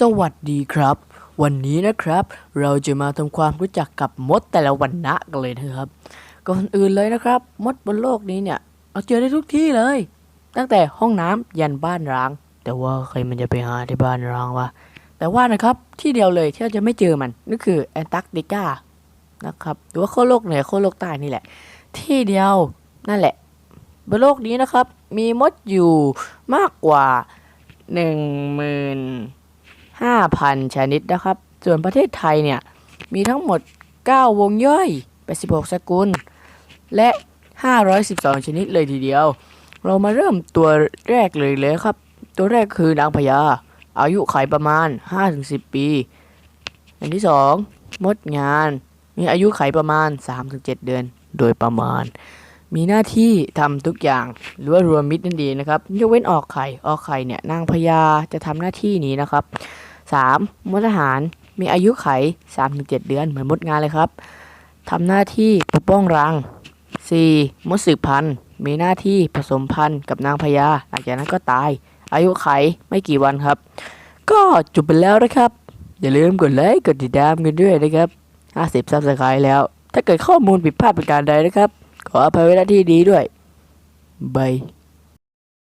สวัสดีครับ วันนี้นะครับ เราจะมาทำความรู้จักกับมดแต่ละวันนะกันเลยนะครับก่อนอื่นเลยนะครับ มดบนโลกนี้เนี่ยเราเจอได้ทุกที่เลย ตั้งแต่ห้องน้ำยันบ้านร้าง แต่ว่าใครมันจะไปหาที่บ้านร้างวะแต่ว่านะครับที่เดียวเลยที่เราจะไม่เจอมันนั่นคือแอนตาร์กติกานะครับหรือว่าขั้วโลกเหนือขั้วโลกใต้นี่แหละ ที่เดียวนั่นแหละ บนโลกนี้นะครับ มีมดอยู่มากกว่าหนึ่งหมื่น 5,000 ชนิดนะครับ ส่วนประเทศไทยเนี่ย มีทั้งหมด 9 วงย่อย86สกุล และ 512 ชนิดเลยทีเดียว เรามาเริ่มตัวแรกเลยเลยครับ ตัวแรกคือนางพญา อายุไขประมาณ 5-10 ปี อันที่ 2 มดงาน มีอายุไขประมาณ 3-7 เดือนโดยประมาณ มีหน้าที่ทำทุกอย่างหรือว่ารวมมิตรนั่นเองนะครับยกเว้นออกไข่ออกไข่เนี่ยนางพญาจะทำหน้าที่นี้นะครับ 3. มดทหารมีอายุไข 3-7 เดือนเหมือนมดงานเลยครับทำหน้าที่ปกป้องรัง 4. มดสืบพันธุ์มีหน้าที่ผสมพันธุ์กับนางพญาหลังจากนั้นก็ตาย อายุไขไม่กี่วันครับ ก็จบไปแล้วนะครับ อย่าลืมกดไลค์กดติดตามกันด้วยนะครับ 50ซับสไครต์แล้ว ถ้าเกิดข้อมูลผิดพลาดประการใดนะครับ ขออภัยไว้ณที่นี้ด้วยบาย